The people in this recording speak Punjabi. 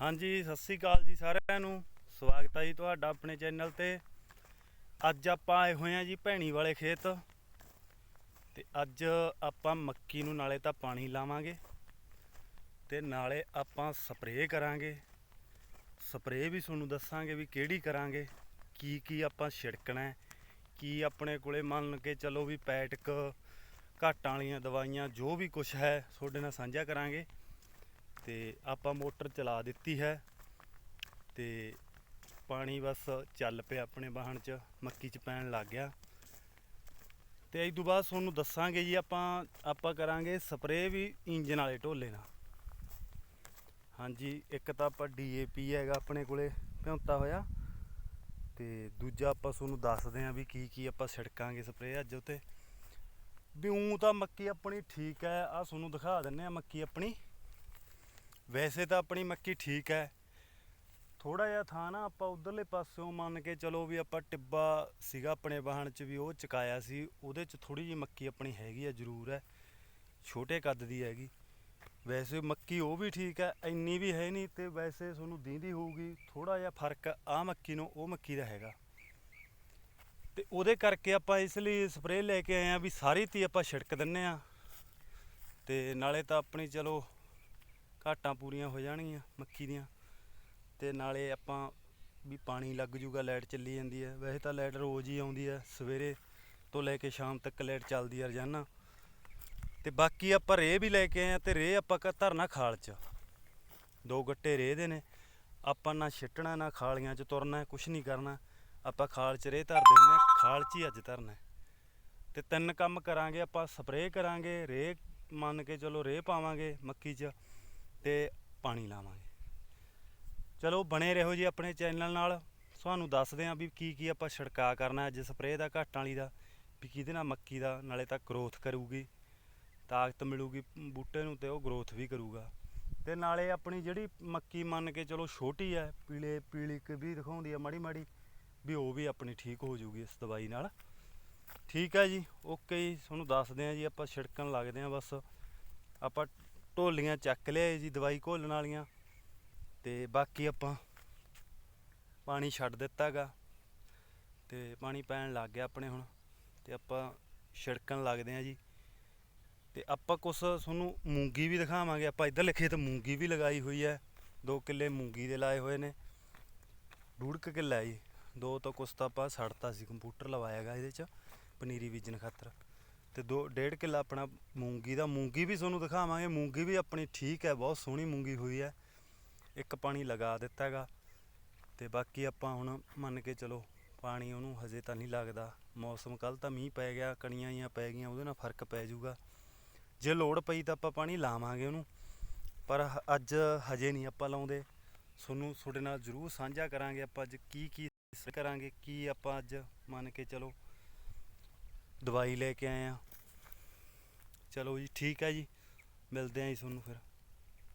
ਹਾਂਜੀ, ਸਤਿ ਸ੍ਰੀ ਅਕਾਲ ਜੀ ਸਾਰਿਆਂ ਨੂੰ। ਸਵਾਗਤ ਹੈ ਜੀ ਤੁਹਾਡਾ ਆਪਣੇ ਚੈਨਲ ਤੇ। ਅੱਜ ਆਪਾਂ ਆਏ ਹੋਏ ਹਾਂ ਜੀ ਭੈਣੀ ਵਾਲੇ ਖੇਤ। ਤੇ ਅੱਜ ਆਪਾਂ ਮੱਕੀ ਨੂੰ ਨਾਲੇ ਤਾਂ ਪਾਣੀ ਲਾਵਾਂਗੇ। ਤੇ ਨਾਲੇ ਆਪਾਂ ਸਪਰੇਅ ਕਰਾਂਗੇ। ਸਪਰੇਅ ਵੀ ਤੁਹਾਨੂੰ ਦੱਸਾਂਗੇ ਵੀ ਕਿਹੜੀ ਕਰਾਂਗੇ, ਕੀ ਕੀ ਆਪਾਂ ਛਿੜਕਣਾ ਕੀ ਆਪਣੇ ਕੋਲੇ ਮੰਨ ਕੇ ਚਲੋ ਵੀ ਪੈਟਕ, ਘਾਟਾਂ ਵਾਲੀਆਂ ਦਵਾਈਆਂ, ਜੋ ਵੀ ਕੁਝ ਹੈ, ਤੁਹਾਡੇ ਨਾਲ ਸਾਂਝਾ ਕਰਾਂਗੇ। ਤੇ ਆਪਾਂ ਮੋਟਰ ਚਲਾ ਦਿੱਤੀ ਹੈ ਤੇ ਪਾਣੀ ਬਸ ਚੱਲ ਪਿਆ ਆਪਣੇ ਵਾਹਣ 'ਚ, ਮੱਕੀ 'ਚ ਪੈਣ ਲੱਗ ਗਿਆ। ਤੇ ਇਸ ਤੋਂ ਬਾਅਦ ਤੁਹਾਨੂੰ ਦੱਸਾਂਗੇ ਜੀ, ਆਪਾਂ ਆਪਾਂ ਕਰਾਂਗੇ ਸਪਰੇਅ ਵੀ ਇੰਜਨ ਵਾਲੇ ਢੋਲੇ ਨਾਲ। ਹਾਂਜੀ, ਇੱਕ ਤਾਂ ਆਪਾਂ ਡੀਏਪੀ ਹੈਗਾ ਆਪਣੇ ਕੋਲੇ, ਭਿਉਂਤਾ ਹੋਇਆ। ਤੇ ਦੂਜਾ ਆਪਾਂ ਤੁਹਾਨੂੰ ਦੱਸਦੇ ਆਂ ਵੀ ਕੀ ਕੀ ਆਪਾਂ ਛਿੜਕਾਂਗੇ ਸਪਰੇਅ ਅੱਜ ਉਤੇ। ਵੀ ਊਂ ਤਾਂ ਮੱਕੀ ਆਪਣੀ ਠੀਕ ਹੈ ਆ ਤੁਹਾਨੂੰ ਦਿਖਾ ਦਿੰਨੇ ਆ ਮੱਕੀ ਆਪਣੀ। ਵੈਸੇ ਤਾਂ ਆਪਣੀ ਮੱਕੀ ਠੀਕ ਹੈ। ਥੋੜਾ ਜਿਹਾ ਥਾਂ ਨਾ ਆਪਾਂ ਉਧਰਲੇ ਪਾਸਿਓਂ ਮੰਨ ਕੇ ਚਲੋ ਵੀ ਆਪਾਂ ਟਿੱਬਾ ਸੀਗਾ ਆਪਣੇ ਵਾਹਣ 'ਚ ਵੀ ਉਹ ਚਕਾਇਆ ਸੀ, ਉਹਦੇ 'ਚ ਥੋੜੀ ਜਿਹੀ ਮੱਕੀ ਆਪਣੀ ਹੈਗੀ ਆ ਜ਼ਰੂਰ ਹੈ, ਛੋਟੇ ਕੱਦ ਦੀ ਹੈਗੀ। ਵੈਸੇ ਮੱਕੀ ਉਹ ਵੀ ਠੀਕ ਹੈ, ਇੰਨੀ ਵੀ ਹੈ ਨਹੀਂ ਤੇ ਵੈਸੇ ਤੁਹਾਨੂੰ ਦੀਂਦੀ ਹੋਊਗੀ ਥੋੜਾ ਜਿਹਾ ਫ਼ਰਕ ਆ ਮੱਕੀ ਨੂੰ, ਉਹ ਮੱਕੀ ਦਾ ਹੈਗਾ। ਤੇ ਉਹਦੇ ਕਰਕੇ ਆਪਾਂ ਇਸ ਲਈ ਸਪਰੇਅ ਲੈ ਕੇ ਆਏ ਆ ਵੀ ਸਾਰੀ ਤੀ ਆਪਾਂ ਛਿੜਕ ਦਿੰਨੇ ਆ ਤੇ ਨਾਲੇ ਤਾਂ ਆਪਣੀ, ਚਲੋ ਘਾਟਾਂ ਪੂਰੀਆਂ ਹੋ ਜਾਣਗੀਆਂ ਮੱਕੀ ਦੀਆਂ। ਤੇ ਨਾਲੇ ਆਪਾਂ ਵੀ ਪਾਣੀ ਲੱਗ ਜੂਗਾ, ਲਾਈਟ ਚੱਲੀ ਜਾਂਦੀ ਹੈ। ਵੈਸੇ ਤਾਂ ਲਾਈਟ ਰੋਜ਼ ਹੀ ਆਉਂਦੀ ਹੈ, ਸਵੇਰੇ ਤੋਂ ਲੈ ਕੇ ਸ਼ਾਮ ਤੱਕ ਲਾਈਟ ਚੱਲਦੀ ਹੈ ਰੋਜ਼ਾਨਾ। ਤੇ ਬਾਕੀ ਆਪਾਂ ਰੇਹ ਵੀ ਲੈ ਕੇ ਆਏ ਆ ਤੇ ਰੇਹ ਆਪਾਂ ਕ ਧਰਨਾ ਖਾਲ 'ਚ। ਦੋ ਗੱਟੇ ਰੇਹ ਦੇ ਨੇ। ਆਪਾਂ ਨਾ ਛਿੱਟਣਾ, ਨਾ ਖਾਲੀਆਂ 'ਚ ਤੁਰਨਾ, ਕੁਛ ਨਹੀਂ ਕਰਨਾ। ਆਪਾਂ ਖਾਲ 'ਚ ਰੇਹ ਧਰ ਦਿੰਦੇ ਹਾਂ, ਖਾਲ 'ਚ ਹੀ ਅੱਜ ਧਰਨਾ ਹੈ। ਤੇ ਤਿੰਨ ਕੰਮ ਕਰਾਂਗੇ, ਆਪਾਂ ਸਪਰੇਅ ਕਰਾਂਗੇ, ਰੇਹ ਮੰਨ ਕੇ ਚਲੋ ਰੇਹ ਪਾਵਾਂਗੇ ਮੱਕੀ 'ਚ। ਤੇ ਪਾਣੀ ਲਾਵਾਂਗੇ। ਚਲੋ ਬਣੇ ਰਹੋ ਜੀ ਆਪਣੇ ਚੈਨਲ ਨਾਲ। ਤੁਹਾਨੂੰ ਦੱਸਦੇ ਆਂ ਵੀ ਕੀ ਕੀ ਆਪਾਂ ਛਿੜਕਾ ਕਰਨਾ ਅੱਜ ਸਪਰੇਅ ਦਾ, ਘਾਟਾਂ ਵਾਲੀ ਦਾ, ਵੀ ਕਿਹਦੇ ਨਾਲ ਮੱਕੀ ਦਾ, ਨਾਲੇ ਤਾਂ ਗਰੋਥ ਕਰੂਗੀ। ਤਾਕਤ ਮਿਲੂਗੀ ਬੂਟੇ ਨੂੰ ਤੇ ਉਹ ਗਰੋਥ ਵੀ ਕਰੂਗਾ। ਤੇ ਨਾਲੇ ਆਪਣੀ ਜਿਹੜੀ ਮੱਕੀ ਮੰਨ ਕੇ ਚਲੋ ਛੋਟੀ ਹੈ ਪੀਲੇ, ਪੀਲੀ ਕ ਵੀ ਦਿਖਾਉਂਦੀ ਹੈ ਮਾੜੀ ਮਾੜੀ, ਵੀ ਉਹ ਵੀ ਆਪਣੀ ਠੀਕ ਹੋ ਜਾਊਗੀ ਇਸ ਦਵਾਈ ਨਾਲ। ਠੀਕ ਹੈ ਜੀ, ਓਕੇ ਜੀ, ਤੁਹਾਨੂੰ ਦੱਸਦੇ ਆਂ ਜੀ ਆਪਾਂ ਛਿੜਕਣ ਲੱਗਦੇ ਆਂ ਬਸ। ਆਪਾਂ ਢੋਲੀਆਂ ਚੱਕ ਲਿਆਏ ਜੀ, ਦਵਾਈ ਘੋਲਣ ਵਾਲੀਆਂ। ਤੇ ਬਾਕੀ ਆਪਾਂ ਪਾਣੀ ਛੱਡ ਦਿੱਤਾਗਾ। ਤੇ ਪਾਣੀ ਪੈਣ ਲੱਗ ਗਿਆ ਆਪਣੇ ਹੁਣ। ਤੇ ਆਪਾਂ ਛਿੜਕਣ ਲੱਗਦੇ ਆਂ ਜੀ। ਤੇ ਆਪਾਂ ਕੁਛ ਤੁਹਾਨੂੰ ਮੂੰਗੀ ਵੀ ਦਿਖਾਵਾਂਗੇ। ਆਪਾਂ ਇੱਧਰ ਲਿਖੇ ਤਾਂ ਮੂੰਗੀ ਵੀ ਲਗਾਈ ਹੋਈ ਹੈ। 2 ਕਿੱਲੇ ਮੂੰਗੀ ਦੇ ਲਾਏ ਹੋਏ ਨੇ। ਡੂੜ ਕੁ ਕਿੱਲਾ ਜੀ। ਦੋ ਤੋਂ ਕੁਛ ਤਾਂ ਆਪਾਂ ਸੜਤਾ ਸੀ, ਕੰਪਿਊਟਰ ਲਵਾਇਆਗਾ ਇਹਦੇ 'ਚ। ਪਨੀਰੀ ਬੀਜਣ ਖਾਤਰ। ਤੇ ਦੋ, ਡੇਢ ਕਿੱਲਾ ਆਪਣਾ ਮੂੰਗੀ ਦਾ, ਮੂੰਗੀ ਵੀ ਤੁਹਾਨੂੰ ਦਿਖਾਵਾਂਗੇ, ਮੂੰਗੀ ਵੀ ਆਪਣੀ ਠੀਕ ਹੈ, ਬਹੁਤ ਸੋਹਣੀ ਮੂੰਗੀ ਹੋਈ ਹੈ। ਇੱਕ ਪਾਣੀ ਲਗਾ ਦਿੱਤਾ ਹੈਗਾ ਤੇ ਬਾਕੀ ਆਪਾਂ ਹੁਣ ਮੰਨ ਕੇ ਚਲੋ ਪਾਣੀ ਉਹਨੂੰ ਹਜੇ ਤਾਂ ਨਹੀਂ ਲੱਗਦਾ। ਮੌਸਮ ਕੱਲ ਤਾਂ ਮੀਂਹ ਪੈ ਗਿਆ, ਕਣੀਆਂ ਜੀਆਂ ਪੈ ਗਈਆਂ, ਉਹਦੇ ਨਾਲ ਫ਼ਰਕ ਪੈ ਜਾਊਗਾ। ਜੇ ਲੋੜ ਪਈ ਤਾਂ ਆਪਾਂ ਪਾਣੀ ਲਾਵਾਂਗੇ ਉਹਨੂੰ, ਪਰ ਹ- ਅੱਜ ਹਜੇ ਨਹੀਂ ਆਪਾਂ ਲਾਉਂਦੇ। ਤੁਹਾਨੂੰ ਤੁਹਾਡੇ ਨਾਲ ਜ਼ਰੂਰ ਸਾਂਝਾ ਕਰਾਂਗੇ ਆਪਾਂ ਅੱਜ ਕੀ ਕੀ ਕਰਾਂਗੇ, ਕੀ ਆਪਾਂ ਅੱਜ ਮੰਨ ਕੇ ਚਲੋ ਦਵਾਈ ਲੈ ਕੇ ਆਏ ਆ ਚਲੋ ਜੀ ਠੀਕ ਹੈ ਜੀ। ਮਿਲਦੇ ਆਂ ਜੀ ਤੁਹਾਨੂੰ ਫਿਰ।